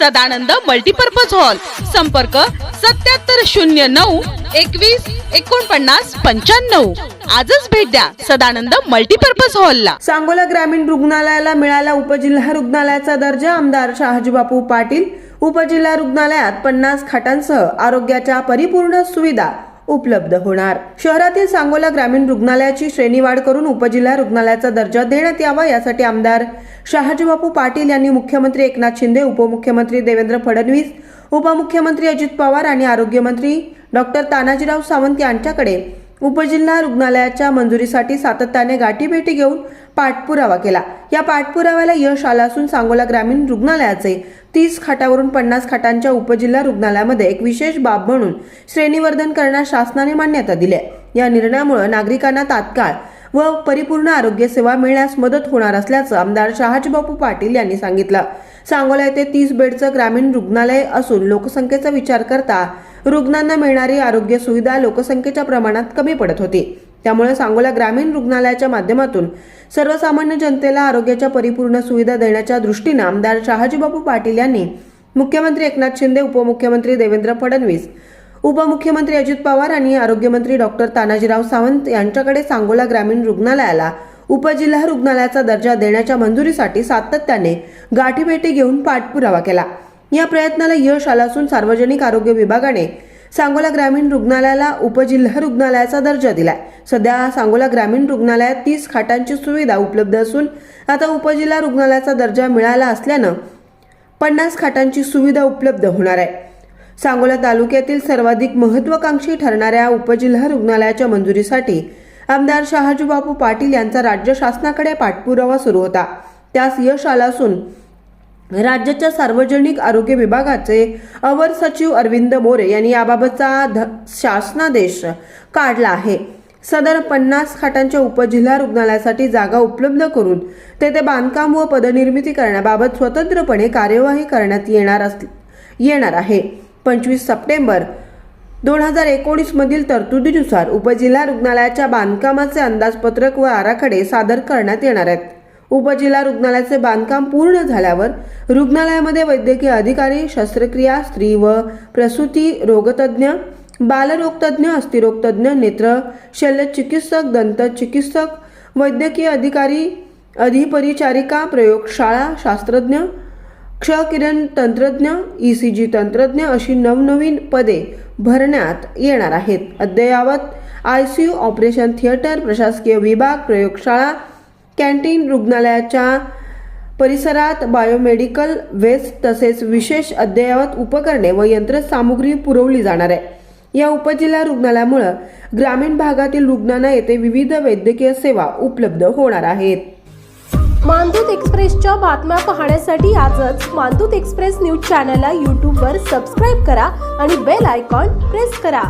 Sadanand multipurpose hall संपर्क सत्याहत्तर शून्य नऊ एकवीस एकोणपन्नास पंच्याण्णव. आजच भेट द्या सदानंद मल्टीपर्पज हॉलला सांगोला ग्रामीण रुग्णालयाला मिळाला उपजिल्हा रुग्णालयाचा दर्जा. आमदार शहाजीबापू पाटील उपजिल्हा रुग्णालयात पन्नास खाटांसह आरोग्याच्या परिपूर्ण सुविधा उपलब्ध होणार. शहरातील सांगोला ग्रामीण रुग्णालयाची श्रेणीवाढ करून उपजिल्हा रुग्णालयाचा दर्जा देण्यात यावा यासाठी आमदार शहाजीबापू पाटील यांनी मुख्यमंत्री एकनाथ शिंदे उपमुख्यमंत्री देवेंद्र फडणवीस उपमुख्यमंत्री अजित पवार आणि आरोग्यमंत्री डॉक्टर तानाजीराव सावंत यांच्याकडे उपजिल्हा रुग्णालयाच्या मंजुरीसाठी सातत्याने गाठीभेटी घेऊन पाठपुरावा केला. या पाठपुराव्याला यश आलं असून सांगोला ग्रामीण रुग्णालयाचे तीस खाटावरून पन्नास खाटांच्या उपजिल्हा रुग्णालयामध्ये एक विशेष बाब म्हणून श्रेणीवर्धन करण्यास शासनाने मान्यता दिली आहे. या निर्णयामुळे नागरिकांना तात्काळ व परिपूर्ण आरोग्य सेवा मिळण्यास मदत होणार असल्याचं आमदार शहाजीबापू पाटील यांनी सांगितलं. सांगोला येथे तीस बेडचं ग्रामीण रुग्णालय असून लोकसंख्येचा विचार करता रुग्णांना मिळणारी आरोग्य सुविधा लोकसंख्येच्या प्रमाणात कमी पडत होती. त्यामुळे सांगोला ग्रामीण रुग्णालयाच्या माध्यमातून सर्वसामान्य जनतेला आरोग्याच्या परिपूर्ण सुविधा देण्याच्या दृष्टीनं आमदार शहाजीबापू पाटील यांनी मुख्यमंत्री एकनाथ शिंदे उपमुख्यमंत्री देवेंद्र फडणवीस उपमुख्यमंत्री अजित पवार आणि आरोग्यमंत्री डॉक्टर तानाजीराव सावंत यांच्याकडे सांगोला ग्रामीण रुग्णालयाला उपजिल्हा रुग्णालयाचा दर्जा देण्याच्या मंजुरीसाठी सातत्याने गाठीभेटी घेऊन पाठपुरावा केला. या प्रयत्नाला यश आलं असून सार्वजनिक आरोग्य विभागाने सांगोला ग्रामीण रुग्णालयाला उपजिल्हा रुग्णालयाचा दर्जा दिलाय. सध्या सांगोला ग्रामीण रुग्णालयात तीस खाटांची सुविधा उपलब्ध असून आता उपजिल्हा रुग्णालयाचा दर्जा मिळाला असल्यानं पन्नास खाटांची सुविधा उपलब्ध होणार आहे. सांगोला तालुक्यातील सर्वाधिक महत्वाकांक्षी ठरणाऱ्या उपजिल्हा रुग्णालयाच्या मंजुरीसाठी आमदार शहाजीबापू पाटील यांचा राज्य शासनाकडे पाठपुरावा सुरू होता. त्यास यश आलं असून राज्याच्या सार्वजनिक आरोग्य विभागाचे अवर सचिव अरविंद मोरे यांनी याबाबतचा ध- शासनादेश काढला आहे. सदर पन्नास खाटांच्या उपजिल्हा रुग्णालयासाठी जागा उपलब्ध करून तेथे बांधकाम व पदनिर्मिती करण्याबाबत स्वतंत्रपणे कार्यवाही करण्यात येणार अस येणार आहे. पंचवीस सप्टेंबर दोन हजार एकोणीस मधील तरतुदीनुसार उपजिल्हा रुग्णालयाच्या बांधकामाचे अंदाजपत्रक व आराखडे सादर करण्यात येणार आहेत. उपजिल्हा रुग्णालयाचे बांधकाम पूर्ण झाल्यावर रुग्णालयामध्ये वैद्यकीय अधिकारी शस्त्रक्रिया स्त्री व प्रसूती रोगतज्ञ बालरोगतज्ञ अस्थिरोगतज्ञ नेत्र शल्यचिकित्सक दंत चिकित्सक वैद्यकीय अधिकारी अधिपरिचारिका प्रयोगशाळा शास्त्रज्ञ क्षकिरण तंत्रज्ञ ई सी जी तंत्रज्ञ अशी नवनवीन पदे भरण्यात येणार आहेत. अद्ययावत I C U operation theatre प्रशासकीय विभाग प्रयोगशाळा कॅन्टीन रुग्णालयाच्या परिसरात बायोमेडिकल वेस्ट तसेच विशेष अद्ययावत उपकरणे व यंत्रसामुग्री पुरवली जाणार आहे. या उपजिल्हा रुग्णालयामुळे ग्रामीण भागातील रुग्णांना येथे विविध वैद्यकीय सेवा उपलब्ध होणार आहेत. मानदूत एक्सप्रेसच्या बातम्या पाहण्यासाठी आजच मानदूत एक्सप्रेस न्यूज चॅनलला यूट्यूबवर सबस्क्राईब करा आणि बेल आयकॉन प्रेस करा.